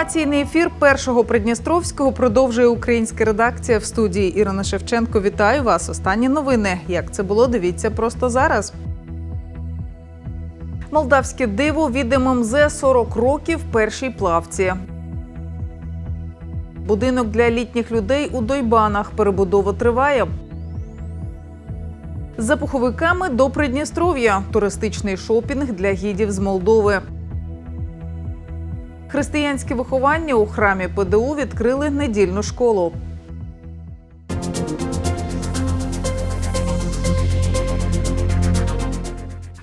Інформаційний ефір першого Придністровського продовжує українська редакція в студії Ірина Шевченко. Вітаю вас. Останні новини. Як це було? Дивіться просто зараз. Молдавське диво від ММЗ 40 років в першій плавці. Будинок для літніх людей у Дойбанах. Перебудова триває. За пуховиками до Придністров'я. Туристичний шопінг для гідів з Молдови. Християнське виховання у храмі ПДУ відкрили недільну школу.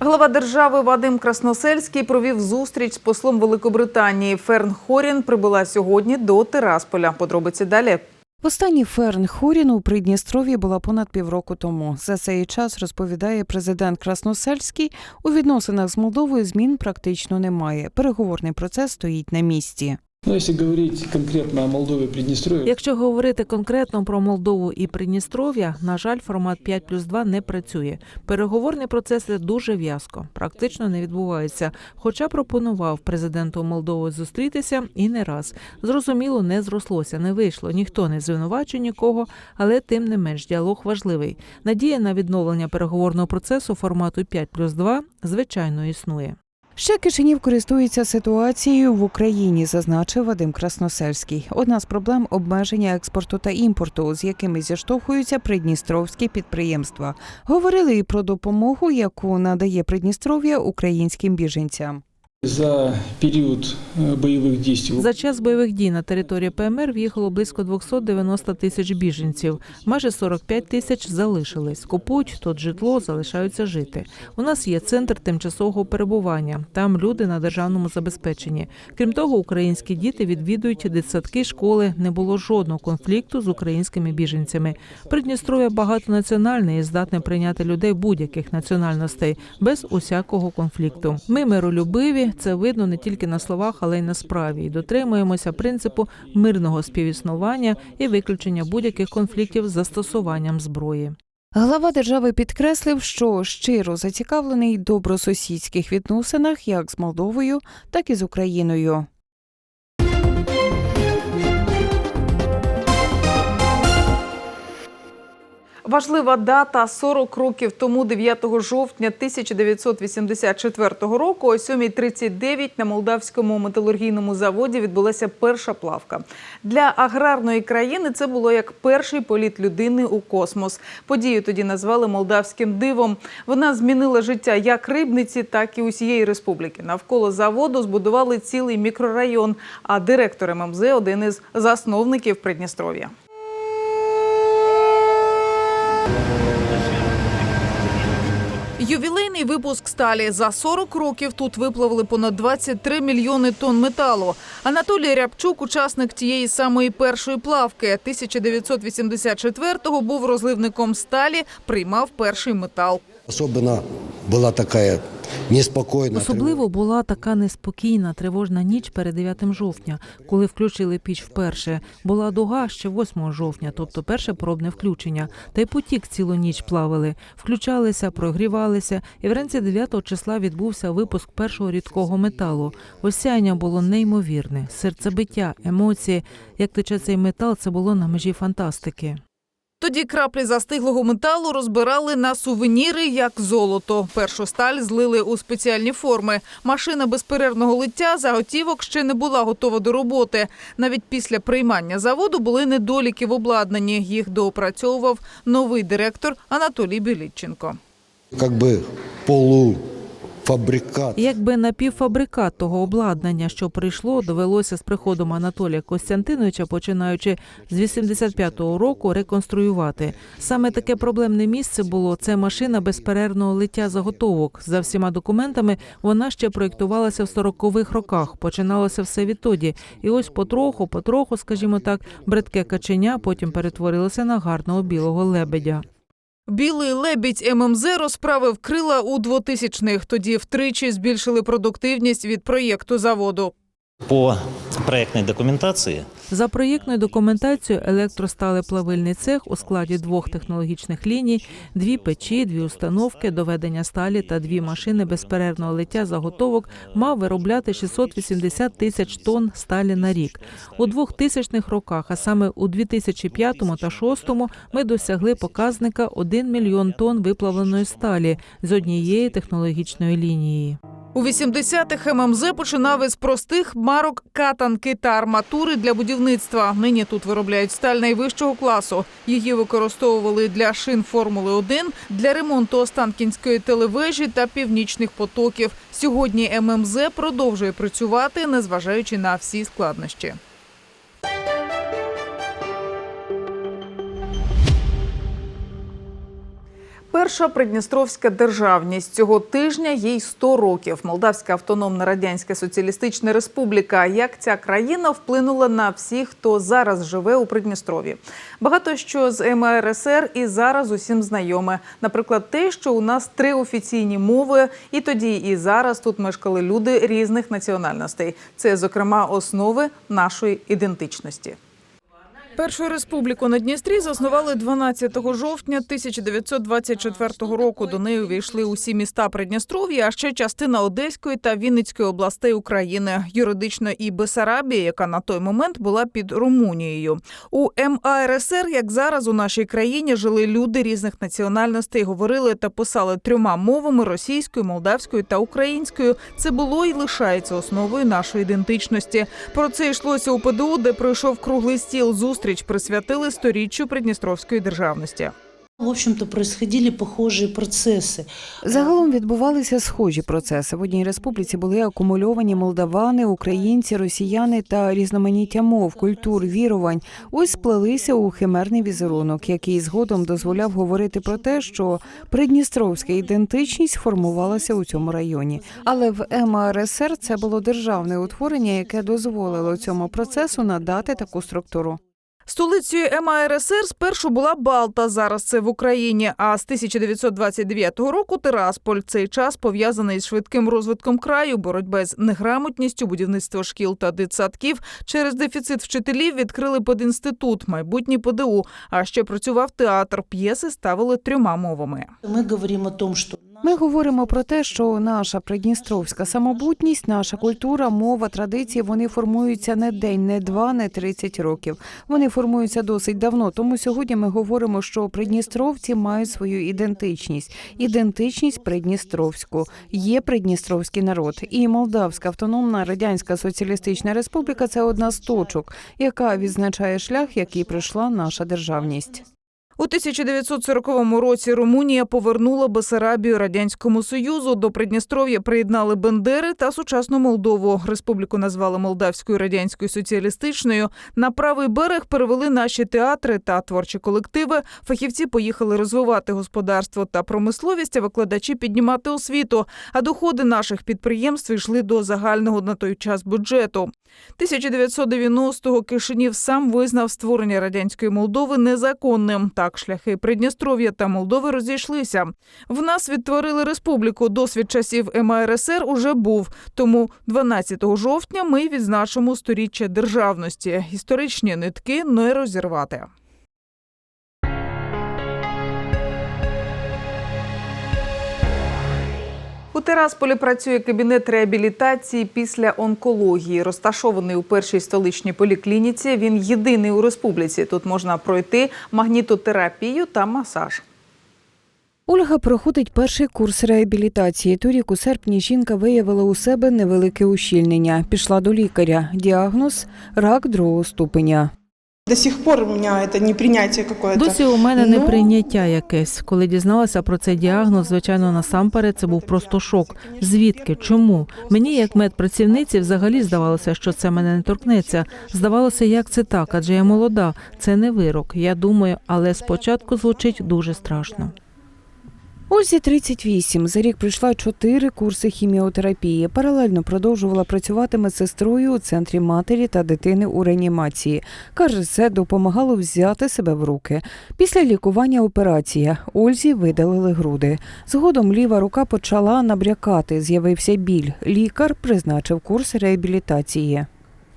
Глава держави Вадим Красносельський провів зустріч з послом Великобританії. Ферн Хорін прибула сьогодні до Тирасполя. Подробиці далі. Останній Ферн Хорін у Придністров'ї була понад півроку тому. За цей час розповідає президент Красносельський. У відносинах з Молдовою змін практично немає. Переговорний процес стоїть на місці. Ну, если говорить конкретно о Молдове и Приднестровье, Якщо говорити конкретно про Молдову і Придністров'я, на жаль, формат 5 плюс 2 не працює. Переговорні процеси дуже в'язко, практично не відбуваються. Хоча пропонував президенту Молдови зустрітися і не раз. Зрозуміло, не зрослося, не вийшло. Ніхто не звинувачує нікого, але тим не менш діалог важливий. Надія на відновлення переговорного процесу формату 5 плюс 2, звичайно існує. Ще Кишинів користується ситуацією в Україні, зазначив Вадим Красносельський. Одна з проблем обмеження експорту та імпорту, з якими зіштовхуються придністровські підприємства. Говорили і про допомогу, яку надає Придністров'я українським біженцям. За период э, боевых действий За час бойових дій на території ПМР в'їхало близько 290 тисяч біженців. Майже 45 тисяч залишились. Купують тут житло, залишаються жити. У нас є центр тимчасового перебування. Там люди на державному забезпеченні. Крім того, українські діти відвідують дитсадки, школи. Не було жодного конфлікту з українськими біженцями. Придністров'я багатонаціональне і здатне прийняти людей будь-яких національностей без усякого конфлікту. Ми миролюбиві. Це видно не тільки на словах, але й на справі. І дотримуємося принципу мирного співіснування і виключення будь-яких конфліктів з застосуванням зброї. Глава держави підкреслив, що щиро зацікавлений добросусідських відносинах як з Молдовою, так і з Україною. Важлива дата 40 років тому, 9 жовтня 1984 року, о 7.39 на молдавському металургійному заводі відбулася перша плавка. Для аграрної країни це було як перший політ людини у космос. Подію тоді назвали молдавським дивом. Вона змінила життя як рибниці, так і усієї республіки. Навколо заводу збудували цілий мікрорайон. А директор ММЗ – один із засновників Придністров'я. Ювілейний випуск сталі за 40 років тут виплавили понад 23 мільйони тонн металу. Анатолій Рябчук, учасник тієї самої першої плавки, 1984-го був розливником сталі, приймав перший метал. Особенно была такая неспокойная. Особливо була така неспокійна, тривожна ніч перед 9 жовтня, коли включили піч вперше. Була дуга ще 8 жовтня, тобто перше пробне включення. Та й потік цілу ніч плавили, включалися, прогрівалися, і вранці 9 числа відбувся випуск першого рідкого металу. Осяяння було неймовірне, серцебиття, емоції. Як тече цей метал, це було на межі фантастики. Тоді краплі застиглого металу розбирали на сувеніри як золото. Першу сталь злили у спеціальні форми. Машина безперервного лиття заготівок ще не була готова до роботи. Навіть після приймання заводу були недоліки в обладнанні. Їх доопрацьовував новий директор Анатолій Білітченко. Как бы полуфабрикат. Якби напівфабрикат того обладнання, що прийшло, довелося з приходом Анатолія Костянтиновича, починаючи з 85-го року, реконструювати. Саме таке проблемне місце було це машина безперервного лиття заготовок. За всіма документами вона ще проєктувалася в 40-х роках. Починалося все відтоді. І ось потроху, потроху, скажімо так, бредке каченя потім перетворилося на гарного білого лебедя. Білий лебідь ММЗ розправив крила у 2000-х. Тоді втричі збільшили продуктивність від проєкту заводу. По проектной документации За проєктною документацією електросталеплавильний цех у складі двох технологічних ліній, дві печі, дві установки, доведення сталі та дві машини безперервного лиття заготовок мав виробляти 680 тисяч тонн сталі на рік. У 2000-х роках, а саме у 2005 та 2006, ми досягли показника 1 мільйон тонн виплавленої сталі з однієї технологічної лінії. У 80-х ММЗ починав із простих марок катанки та арматури для будівництва. Нині тут виробляють сталь найвищого класу. Її використовували для шин Формули 1, для ремонту Останкінської телевежі та північних потоків. Сьогодні ММЗ продовжує працювати, незважаючи на всі складнощі. Перша придністровська державність цього тижня їй 100 років. Молдавська автономна радянська соціалістична республіка. Як ця країна вплинула на всіх, хто зараз живе у Придністрові? Багато що з МРСР і зараз усім знайоме. Наприклад, те, що у нас три офіційні мови, і тоді, і зараз тут мешкали люди різних національностей. Це, зокрема, основи нашої ідентичності. Першу республіку на Дністрі заснували 12 жовтня 1924 року. До неї увійшли усі міста Придністров'я, а ще частина Одеської та Вінницької областей України, юридично і Бесарабія, яка на той момент була під Румунією. У МАРСР, як зараз у нашій країні, жили люди різних національностей, говорили та писали трьома мовами російською, молдавською та українською. Це було і лишається основою нашої ідентичності. Про це йшлося у ПДУ, де пройшов круглий стіл. Зустріч присвятили сторіччю Придністровської державності. В общем-то, происходили похожие процессы. Загалом відбувалися схожі процеси. В одній республіці були акумульовані молдавани, українці, росіяни та різноманіття мов, культур, вірувань. Ось сплелися у химерний візерунок, який згодом дозволяв говорити про те, що придністровська ідентичність формувалася у цьому районі. Але в МАРСР це було державне утворення, яке дозволило цьому процесу надати таку структуру. Столицею МАРСР спершу була Балта, зараз це в Україні. А з 1929 року Тирасполь. Цей час пов'язаний з швидким розвитком краю, боротьби з неграмотністю, будівництво шкіл та дитсадків. Через дефіцит вчителів відкрили пединститут, майбутній ПДУ. А ще працював театр. П'єси ставили трьома мовами. Мы говорим о том, что Ми говоримо про те, що наша придністровська самобутність, наша культура, мова, традиції вони формуються не день, не два, не 30 років. Вони формуються досить давно. Тому сьогодні ми говоримо, що придністровці мають свою ідентичність, ідентичність придністровську. Є придністровський народ, і Молдавська автономна радянська соціалістична республіка це одна з точок, яка відзначає шлях, який прийшла наша державність. У 1940 році Румунія повернула Бесарабію радянському союзу. До Придністров'я приєднали Бендери та сучасну Молдову. Республіку назвали Молдавською радянською соціалістичною. На правий берег перевели наші театри та творчі колективи. Фахівці поїхали розвивати господарство та промисловість, а викладачі піднімати освіту. А доходи наших підприємств йшли до загального на той час бюджету. 1990-го Кишинів сам визнав створення радянської Молдови незаконним. Так, шляхи Придністров'я та Молдови розійшлися. В нас відтворили республіку. Досвід часів МРСР уже був. Тому 12 жовтня ми відзначимо сторіччя державності. Історичні нитки не розірвати. У Терасполі працює кабінет реабілітації після онкології. Розташований у першій столичній поліклініці. Він єдиний у республіці. Тут можна пройти магнітотерапію та масаж. Ольга проходить перший курс реабілітації. Торік у серпні жінка виявила у себе невелике ущільнення. Пішла до лікаря. Діагноз рак другого ступеня. До сих пор у мене це непринятие какое-то. Досі у мене не неприйняття якесь. Коли дізналася про цей діагноз, звичайно, насамперед це був просто шок. Звідки? Чому? Мені, як медпрацівниці, взагалі здавалося, що це мене не торкнеться. Здавалося, як це так, адже я молода. Це не вирок. Я думаю, але спочатку звучить дуже страшно. Ользі 38. За рік пройшла чотири курси хіміотерапії. Паралельно продовжувала працювати медсестрою у центрі матері та дитини у реанімації. Каже, це допомагало взяти себе в руки. Після лікування операція Ользі видалили груди. Згодом ліва рука почала набрякати. З'явився біль. Лікар призначив курс реабілітації.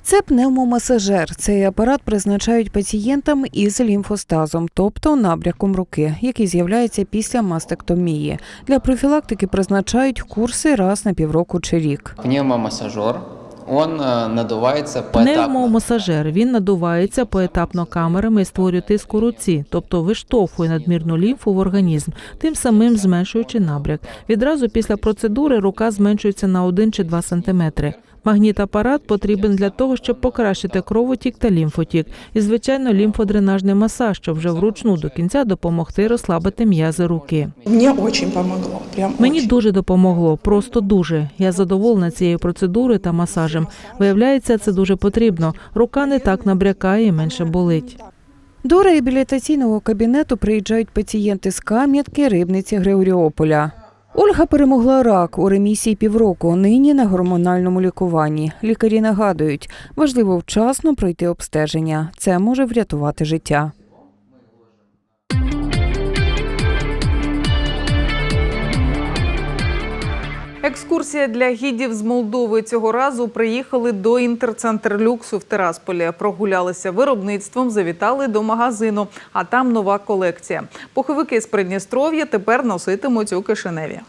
Це пневмомасажер. Цей апарат призначають пацієнтам із лімфостазом, тобто набряком руки, який з'являється після мастектомії. Для профілактики призначають курси раз на півроку чи рік. Пневмомассажер, он э, надувается. Пневмомасажер він надувається поетапно камерами і створює тиск у руці, тобто виштовхує надмірну лімфу в організм, тим самим зменшуючи набряк. Відразу після процедури рука зменшується на 1 чи 2 сантиметри. Магнітапарат потрібен для того, щоб покращити кровотік та лімфотік, і звичайно лімфодренажний масаж, щоб вже вручну до кінця допомогти розслабити м'язи руки. Мне очень помогло. Мені дуже допомогло, просто дуже. Я задоволена цією процедурою та масажем. Виявляється, це дуже потрібно. Рука не так набрякає і менше болить. До реабілітаційного кабінету приїжджають пацієнти з Кам'ятки, Рибниці, Григоріополя. Ольга перемогла рак у ремісії півроку. Нині на гормональному лікуванні. Лікарі нагадують, важливо вчасно пройти обстеження. Це може врятувати життя. Екскурсія для гідів з Молдови цього разу приїхали до інтерцентр люксу в Тирасполі. Прогулялися виробництвом, завітали до магазину. А там нова колекція. Пуховики з Придністров'я тепер носитимуть у Кишиневі.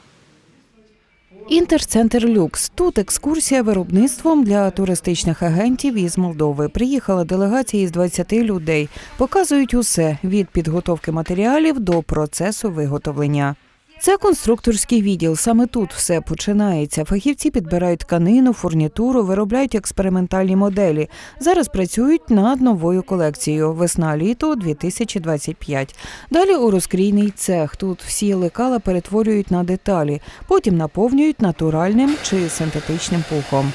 Інтерцентр Люкс. Тут екскурсія виробництвом для туристичних агентів із Молдови. Приїхала делегація із 20 людей. Показують усе від підготовки матеріалів до процесу виготовлення. Це конструкторський відділ. Саме тут все починається. Фахівці підбирають тканину, фурнітуру, виробляють експериментальні моделі. Зараз працюють над новою колекцією Весна-літо 2025. Далі у розкрійний цех. Тут всі лекала перетворюють на деталі, потім наповнюють натуральним чи синтетичним пухом.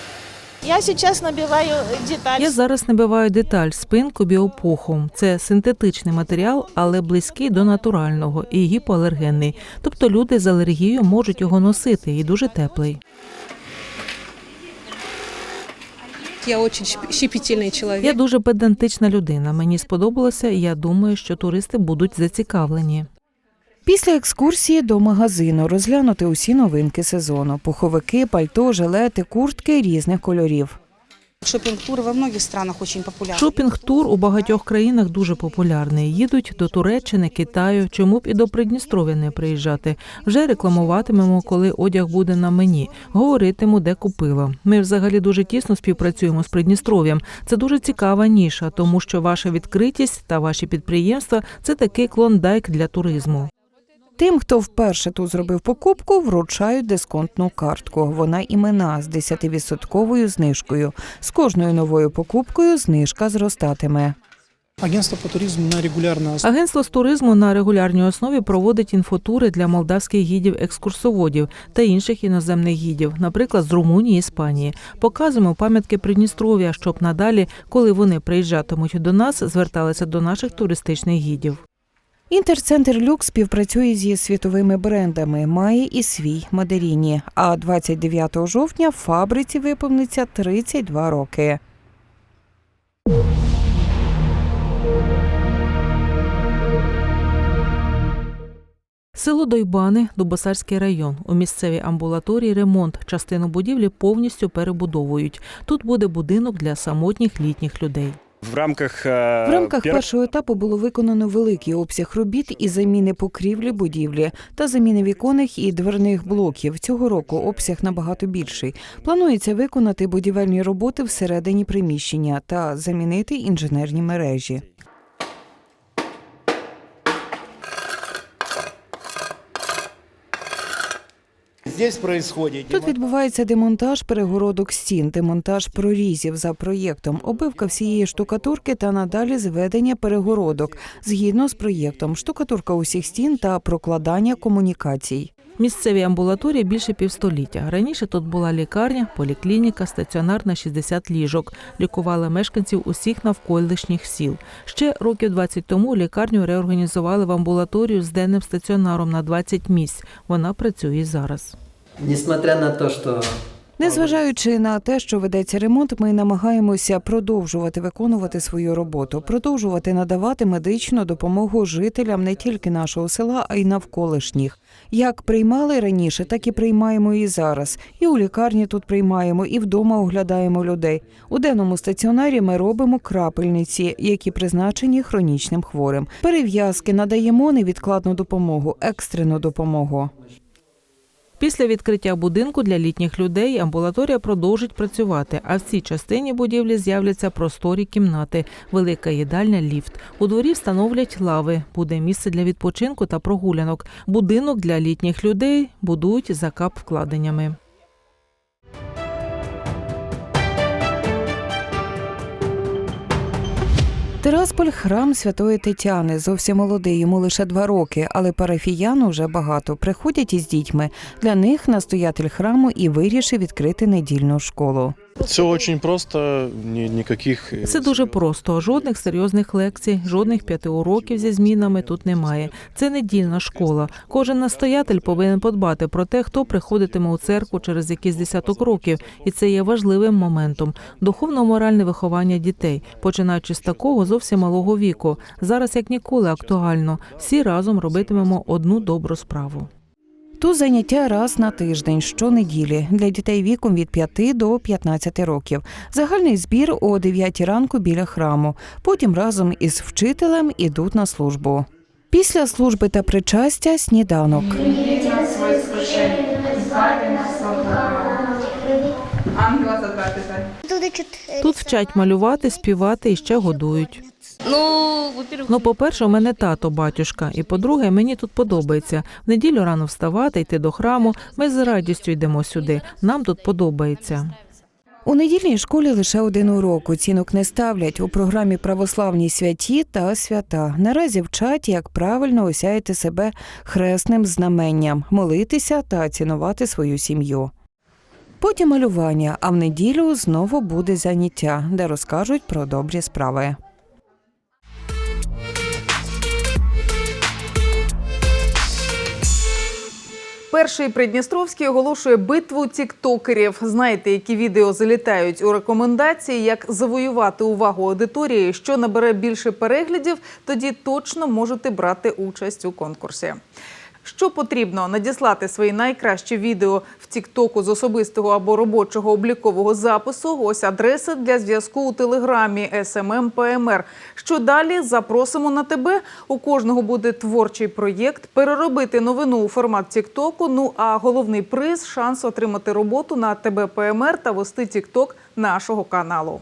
Я сейчас набиваю деталь. Я зараз набиваю деталь спинку біопухом. Це синтетичний матеріал, але близький до натурального і гіпоалергенний. Тобто люди з алергією можуть його носити і дуже теплий. Я очень щеп- щепетильный человек. Я дуже педантична людина. Мені сподобалося, і я думаю, що туристи будуть зацікавлені. Після екскурсії до магазину розглянути усі новинки сезону: пуховики, пальто, жилети, куртки різних кольорів. Шопинг-тур во многих странах очень популярен. Шопінг-тур у багатьох країнах дуже популярний. Їдуть до Туреччини, Китаю. Чому б і до Придністров'я не приїжджати? Вже рекламуватимемо, коли одяг буде на мені. Говоритиму, де купила. Ми взагалі дуже тісно співпрацюємо з Придністров'ям. Це дуже цікава ніша, тому що ваша відкритість та ваші підприємства це такий клондайк для туризму. Тим, хто вперше тут зробив покупку, вручають дисконтну картку. Вона імена з 10% знижкою. З кожною новою покупкою знижка зростатиме. Агентство по туризму на регулярной основе Агентство з туризму на регулярній основі проводить інфотури для молдавських гідів-екскурсоводів та інших іноземних гідів, наприклад, з Румунії, Іспанії. Показуємо пам'ятки Придністров'я, щоб надалі, коли вони приїжджатимуть до нас, зверталися до наших туристичних гідів. Інтерцентр Люкс співпрацює зі світовими брендами, має і свій Мадеріні. А 29 жовтня фабриці виповниться 32 роки. Село Дойбани, Дубосарський район. У місцевій амбулаторії ремонт. Частину будівлі повністю перебудовують. Тут буде будинок для самотніх літніх людей. В рамках, В рамках першого етапу було виконано великий обсяг робіт і заміни покрівлі будівлі та заміни віконних і дверних блоків. Цього року обсяг набагато більший. Планується виконати будівельні роботи всередині приміщення та замінити інженерні мережі. Тут відбувається демонтаж перегородок стін, демонтаж прорізів за проєктом, обивка всієї штукатурки та надалі зведення перегородок згідно з проєктом, штукатурка усіх стін та прокладання комунікацій. Місцевій амбулаторії більше півстоліття. Раніше тут була лікарня, поліклініка, стаціонар на 60 ліжок. Лікували мешканців усіх навколишніх сіл. Ще років 20 тому лікарню реорганізували в амбулаторію з денним стаціонаром на 20 місць. Вона працює зараз. Несмотря на то, что Незважаючи на те, що ведеться ремонт, ми намагаємося продовжувати виконувати свою роботу, продовжувати надавати медичну допомогу жителям не тільки нашого села, а й навколишніх. Як приймали раніше, так і приймаємо і зараз. І у лікарні тут приймаємо, і вдома оглядаємо людей. У денному стаціонарі ми робимо крапельниці, які призначені хронічним хворим. Перев'язки надаємо невідкладну допомогу, екстрену допомогу. Після відкриття будинку для літніх людей амбулаторія продовжить працювати, а в цій частині будівлі з'являться просторі кімнати, велика їдальня, ліфт. У дворі встановлять лави, буде місце для відпочинку та прогулянок. Будинок для літніх людей будують за кап вкладеннями. Тирасполь храм Святої Тетяни. Зовсім молодий, йому лише два роки, але парафіян уже багато. Приходять із дітьми. Для них настоятель храму і вирішив відкрити недільну школу. Все очень просто, ні, ніяких... Все дуже просто. Жодних серйозних лекцій, жодних п'яти уроків зі змінами тут немає. Це недільна школа. Кожен настоятель повинен подбати про те, хто приходитиме у церкву через якийсь десяток років, і це є важливим моментом. Духовно-моральне виховання дітей, починаючи з такого зовсім малого віку. Зараз як ніколи актуально. Всі разом робитимемо одну добру справу. Тут заняття раз на тиждень, щонеділі, для дітей віком від 5 до 15 років. Загальний збір о 9 ранку біля храму. Потім разом із вчителем ідуть на службу. Після служби та причастя сніданок. Ангела забрати. Тут вчать малювати, співати і ще годують. Ну, по-перше, у мене тато батюшка, і по-друге, мені тут подобається. В неділю рано вставати, йти до храму. Ми з радістю йдемо сюди. Нам тут подобається. У недільній школі лише один урок. Оцінок не ставлять у програмі православні святі та свята. Наразі вчать, як правильно осяяти себе хресним знаменням, молитися та цінувати свою сім'ю. Потім малювання, а в неділю знову буде заняття, де розкажуть про добрі справи. Перший Придністровський оголошує битву тіктокерів. Знаєте, які відео залітають у рекомендації, як завоювати увагу аудиторії, що набере більше переглядів, тоді точно можете брати участь у конкурсі. Що потрібно надіслати свої найкращі відео в Тіктоку з особистого або робочого облікового запису? Ось адреса для зв'язку у телеграмі PMR. Що далі? Запросимо на тебе. У кожного буде творчий проєкт, переробити новину у формат Тіктоку. Ну а головний приз шанс отримати роботу на ТБ ПМР та вести Тікток нашого каналу.